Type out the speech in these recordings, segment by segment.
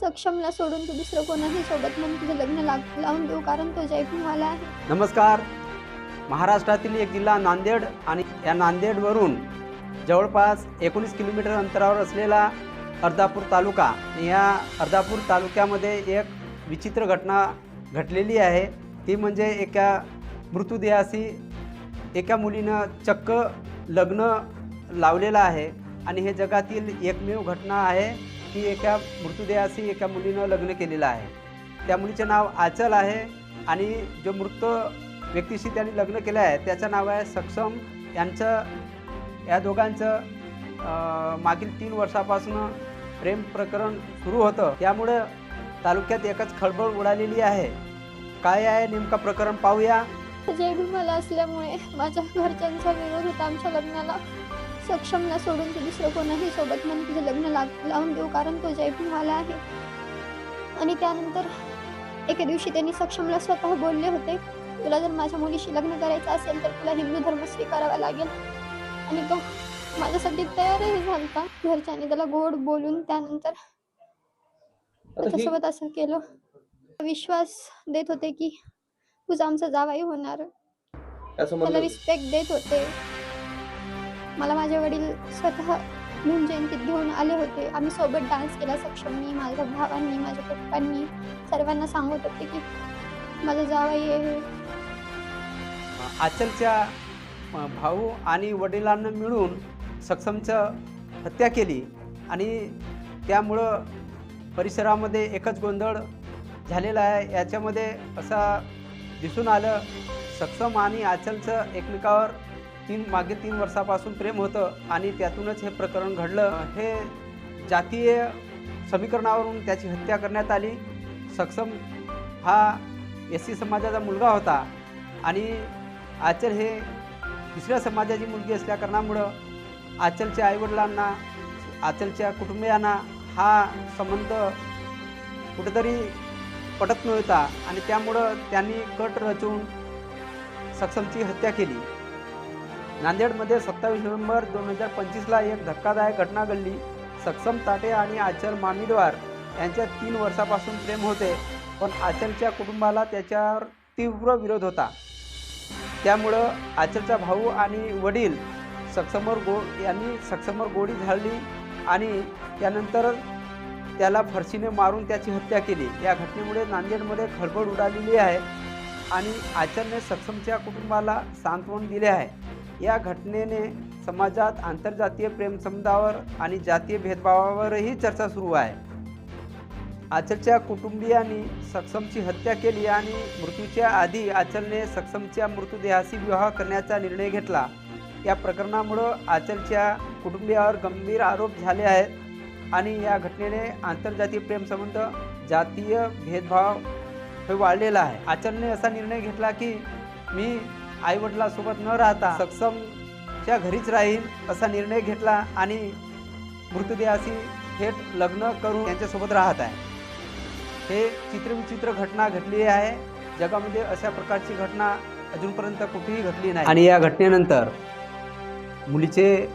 सक्षमला सोडून तू दुसरं कोणाही सोबत म्हणून तुझं लग्न लाग लावून देऊ? कारण तो जयपूरवाला आहे. नमस्कार. महाराष्ट्रातील एक जिल्हा नांदेड आणि या नांदेडवरून जवळपास एकोणीस किलोमीटर अंतरावर असलेला अर्धापूर तालुका. या अर्धापूर तालुक्यामध्ये एक विचित्र घटना घडलेली आहे. ती म्हणजे एका मृतदेहाशी एका मुलीनं चक्क लग्न लावलेलं आहे आणि हे जगातील एकमेव घटना आहे. की एका मृतदेहाशी एका मुलीनं लग्न केलेलं आहे. त्या मुलीचे नाव आचल आहे आणि जो मृत व्यक्तीशी त्यांनी लग्न केलं आहे त्याचं नाव आहे सक्षम. यांचं या दोघांचं मागील तीन वर्षापासून प्रेम प्रकरण सुरू होतं. त्यामुळं तालुक्यात एकच खळबळ उडालेली आहे. काय आहे नेमकं प्रकरण पाहूया. जयभीमाला असल्यामुळे माझ्या घरच्यांचा विरोध होता आमच्या लग्नाला. सक्षमला सोडून तू दुसरं कोणाही सोबत म्हणून तुझं लग्न लाग लावून देऊ कारण तो जयभीमाला आहे. आणि त्यानंतर एके दिवशी त्यांनी सक्षमला स्वतः बोलले होते तुला जर माझ्या मुलीशी लग्न करायचं असेल तर तुला हिंदू धर्म स्वीकारावा लागेल. आणि तो माझ्यासाठी तयारही झालता. घरच्यांनी त्याला गोड बोलून त्यानंतर त्याच्यासोबत असं केलं. विश्वास देत होते की तुझा आमचा जावाई होणार. त्याला रिस्पेक्ट देत होते. मला माझे वडील स्वतः भीम जयंतीत घेऊन आले होते. आम्ही सोबत डान्स केला सक्षमनी माझ्या भावांनी माझ्या पप्पांनी. सर्वांना सांगत होते की माझं जावाई आहे. आचलच्या भाऊ आणि वडिलांना मिळून सक्षमचं हत्या केली आणि त्यामुळं परिसरामध्ये एकच गोंधळ झालेला आहे. याच्यामध्ये असा दिसून आलं सक्षम आणि आचलचं एकमेकावर तीन मागे तीन वर्षापासून प्रेम होतं आणि त्यातूनच हे प्रकरण घडलं. हे जातीय समीकरणावरून त्याची हत्या करण्यात आली. सक्षम हा एस सी समाजाचा मुलगा होता आणि आचल हे दुसऱ्या समाजाची मुलगी असल्याकारणामुळं आचलच्या आईवडिलांना आचलच्या कुटुंबियांना हा संबंध कुठेतरी पटत नव्हता आणि त्यामुळं त्यांनी कट रचून सक्षमची हत्या केली. नांदेडमध्ये सत्तावीस नोव्हेंबर दोन हजार पंचवीसला एक धक्कादायक घटना घडली. सक्षम ताटे आणि आचल मामिडवार यांच्या तीन वर्षापासून प्रेम होते पण आचलच्या कुटुंबाला त्याच्यावर तीव्र विरोध होता. त्यामुळं आचलचा भाऊ आणि वडील सक्षमवर गो यांनी सक्षमवर गोळी झाडली आणि त्यानंतर त्याला फरशीने मारून त्याची हत्या केली. या घटनेमुळे नांदेडमध्ये खळबळ उडालेली आहे आणि आचलने सक्षमच्या कुटुंबाला सांत्वन दिले आहे. या घटनेने समाजात आंतरजातीय प्रेमसंबंधावर आणि जातीय भेदभावावरही चर्चा सुरू आहे. आचलच्या कुटुंबियांनी सक्षमची हत्या केली आणि मृत्यूच्या आधी आचलने सक्षमच्या मृतदेहाशी विवाह करण्याचा निर्णय घेतला. या प्रकरणामुळं आचलच्या कुटुंबियावर गंभीर आरोप झाले आहेत आणि या घटनेने आंतरजातीय प्रेमसंबंध जातीय भेदभाव हे वाढलेला आहे. आचलने असा निर्णय घेतला की मी आईवडिलासोबत न राहता सक्षमच्या घरीच राहील असा निर्णय घेतला आणि मृतदेहाशी थेट लग्न करून त्यांच्यासोबत राहत आहे. हे चित्रविचित्र घटना घडली आहे. जगामध्ये अशा प्रकारची घटना अजूनपर्यंत कुठेही घडली नाही. आणि या घटनेनंतर मुलीचे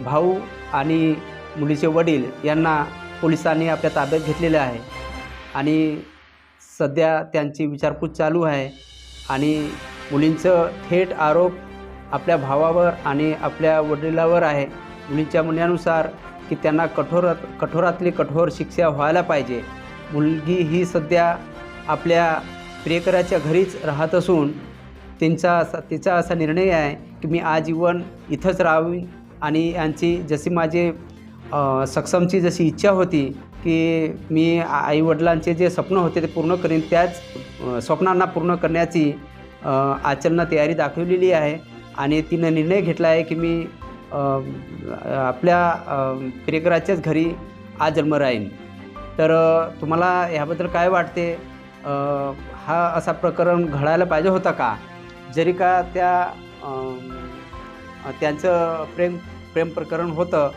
भाऊ आणि मुलीचे वडील यांना पोलिसांनी आपल्या ताब्यात घेतलेले आहे. आणि सध्या त्यांची विचारपूस चालू आहे. आणि मुलींचं थेट आरोप आपल्या भावावर आणि आपल्या वडिलावर आहे. मुलींच्या म्हणण्यानुसार की त्यांना कठोरात कठोरातली कठोर शिक्षा व्हायला पाहिजे. मुलगी ही सध्या आपल्या प्रियकराच्या घरीच राहत असून त्यांचा असा तिचा असा निर्णय आहे की मी आजीवन इथंच राहावी आणि यांची जशी माझे सक्षमची जशी इच्छा होती की मी आईवडिलांचे जे स्वप्न होते ते पूर्ण करीन त्याच स्वप्नांना पूर्ण करण्याची अ, तयारी दाखवलेली आहे आणि तिनं निर्णय घेतला आहे की मी आपल्या प्रियकराच्याच घरी आज जन्म राहीन. तर तुम्हाला ह्याबद्दल काय वाटते? हा असा प्रकरण घडायला पाहिजे होता का? जरी का त्या त्यांचं प्रेम प्रेम प्रकरण होतं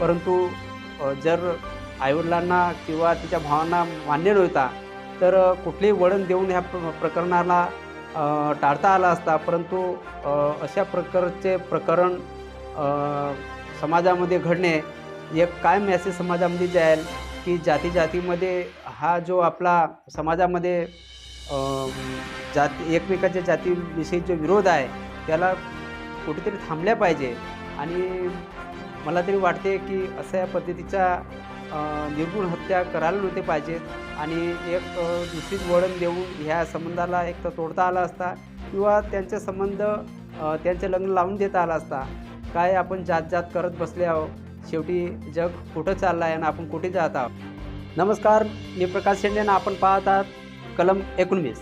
परंतु जर आईवडिलांना किंवा तिच्या भावांना मान्य नव्हता तर कुठलेही वळण देऊन ह्या प्र प्रकरणाला टाळता आला असता परंतु अशा प्रकारचे प्रकरण समाजामध्ये घडणे एक काय मेसेज समाजामध्ये जाईल की जाती जातीमध्ये हा जो आपला समाजामध्ये जाती एकमेकाच्या जातीविषयी जो विरोध आहे त्याला कुठेतरी थांबल्या पाहिजे. आणि मला तरी वाटते की अशा पद्धतीच्या निर्गुण हत्या करायला नव्हते पाहिजेत. आणि एक दुसरीच वळण देऊन ह्या संबंधाला एक तर तोडता आला असता किंवा त्यांचे संबंध त्यांचे लग्न लावून देता आला असता. काय आपण जात जात करत बसले आहोत? शेवटी जग कुठं चाललं आहे आणि आपण कुठे जात आहोत? नमस्कार मी प्रकाश शेंडे आपण पाहत आहात कलम एकोणवीस.